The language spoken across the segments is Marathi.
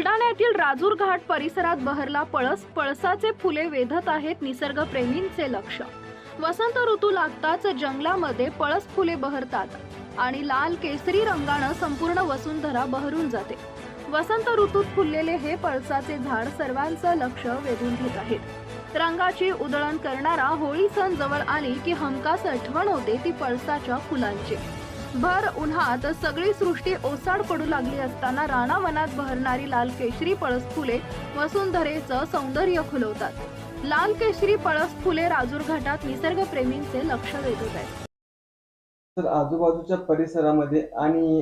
बुलडाण्यातील राजूर घाट परिसरात बहरला पळस. पळसाचे फुले वेधत आहेत निसर्गप्रेमींचे लक्ष. वसंत ऋतू लागताच जंगलामध्ये पळस फुले बहरतात आणि लाल केसरी रंगानं संपूर्ण वसुंधरा बहरून जाते. वसंत ऋतूत फुललेले हे पळसाचे झाड सर्वांचं लक्ष वेधून घेत आहेत. रंगाची उधळण करणारा होळी सण जवळ आली की हमखास आठवण होते ती पळसाच्या फुलांची. भर उन्हात सगळी सृष्टी ओसाड पडू लागली असताना रानावनात बहरणारी लाल केशरी पळस फुले वसुंधरेचं सौंदर्य खुलवतात. लाल केशरी पळस फुले राजूर घाटात निसर्गप्रेमींचे लक्ष वेधत आहेत. तर आजूबाजूच्या परिसरामध्ये आणि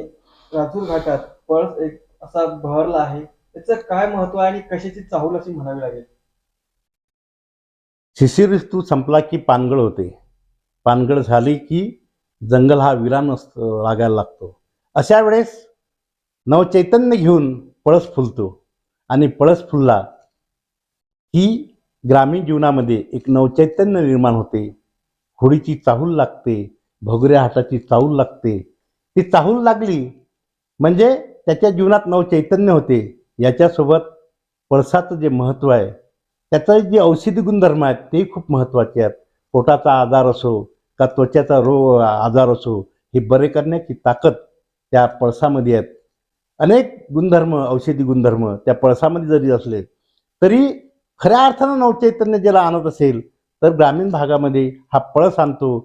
राजूर घाटात पळस एक असा बहरला आहे. त्याचं काय महत्त्व आहे आणि कशाची चाहूल अशी म्हणावी लागेल? शिशिर ऋतू संपला की पानगळ होते. पानगळ झाली की जंगल हा विराम असतो लागायला लागतो. अशा वेळेस नवचैतन्य घेऊन पळस फुलतो. आणि पळस फुलला की ग्रामीण जीवनामध्ये एक नवचैतन्य निर्माण होते. होळीची चाहूल लागते भोगऱ्या हाताची चाहूल लागते. ती चाहूल लागली म्हणजे त्याच्या जीवनात नवचैतन्य होते. याच्यासोबत पळसाचं जे महत्त्व आहे त्याचं जे औषधी गुणधर्म आहेत ते खूप महत्त्वाचे आहेत. पोटाचा आजार असो का त्वचेचा रोग आजार असो हे बरे करण्याची ताकद त्या पळसामध्ये आहेत. अनेक गुणधर्म औषधी गुणधर्म त्या पळसामध्ये जरी असले तरी खऱ्या अर्थानं नवचैतन्य ज्याला आणत असेल तर ग्रामीण भागामध्ये हा पळस आणतो.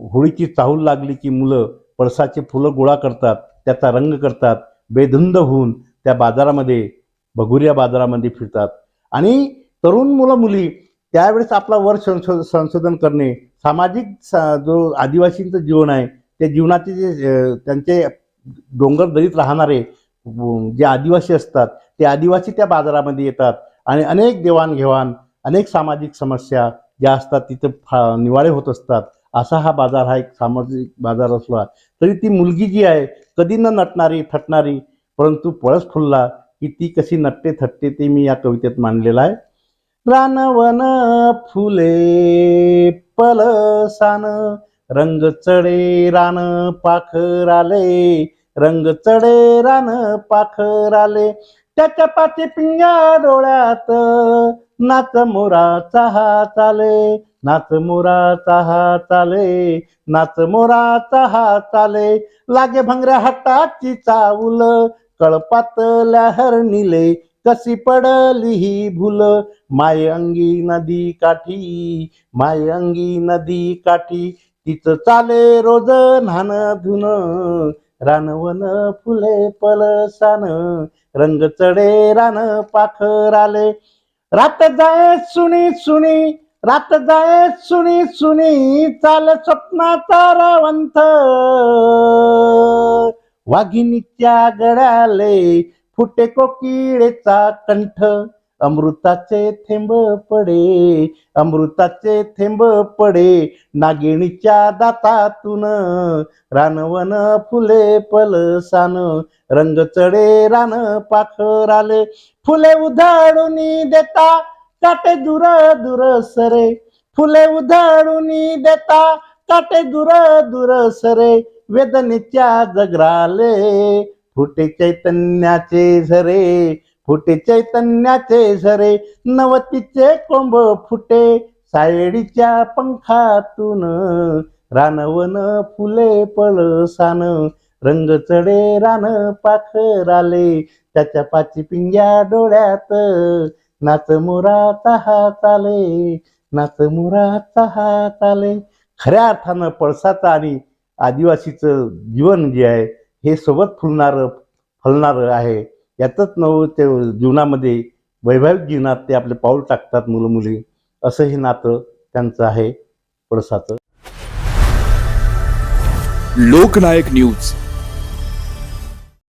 होळीची चाहूल लागली की मुलं पळसाचे फुलं गोळा करतात त्याचा रंग करतात बेधुंद होऊन त्या बाजारामध्ये भगुऱ्या बाजारामध्ये फिरतात. आणि तरुण मुलं मुली त्यावेळेस आपला वर संशो संशोधन करणे सामाजिक सा जो आदिवासींचं जीवन आहे त्या जीवनाचे जे त्यांचे डोंगर दरीत राहणारे जे आदिवासी असतात ते आदिवासी त्या बाजारामध्ये येतात आणि अनेक देवाणघेवाण अनेक सामाजिक समस्या ज्या असतात तिथं फा निवाळे होत असतात. असा हा बाजार हा एक सामाजिक बाजार असला तरी ती मुलगी जी आहे कधी न नटणारी थटणारी परंतु पळस फुलला की ती कशी नटते थटते ते मी या कवितेत मांडलेलं आहे. रानवन फुले पलसान रंग चढे रान पाखराले रंग चढे रान पाखराले. त्याच्या पाठी पिंगा डोळ्यात नाच मोराचा हा चाले नाच मोराचा हा चाले नाच मोराचा हा चाले लागे भंगऱ्या हट्टाची चावल कळपातल्या हरणीले कशी पडली ही भूल? मायंगी नदी काठी माय अंगी नदी काठी. तिचं चाले रोज न्हान धुन रानवन फुले पलसान. रंग चढे रान पाखराले. रात जाय सुनी सुनी रात जाय सुनी सुनी चाल स्वप्नाचा रावंत. वाघिणीच्या गळ्याले फुटे कोकिळेचा कंठ. अमृताचे थेंब पडे अमृताचे थेंब पडे नागिणीच्या दातातून. रानवन फुले पलसान रंग चढे रान पाखराले. फुले उधाडून देता काटे दूर दूर सरे. फुले उधाडून देता काटे दूर दूर सरे. वेदनेच्या जगराले फुटे चैतन्याचे झरे फुटे चैतन्याचे झरे नवतीचे कोंब फुटे सायडीच्या पंखातून रानवन फुले पळसान रंग चढे रान पाखराले त्याच्या पाची पिंग्या डोळ्यात नाच मुरा तहा चाले नाच मुरा हा चाले खऱ्या अर्थानं पळसाचं आणि आदिवासीचं जीवन जे आहे हे सोबत फुलणारं फलणारं आहे. यातच नव हो, ते जीवनामध्ये वैवाहिक जीवनात ते आपले पाऊल टाकतात मुलं मुली असं हे नातं त्यांचं आहे. पडसाचं लोकनायक न्यूज.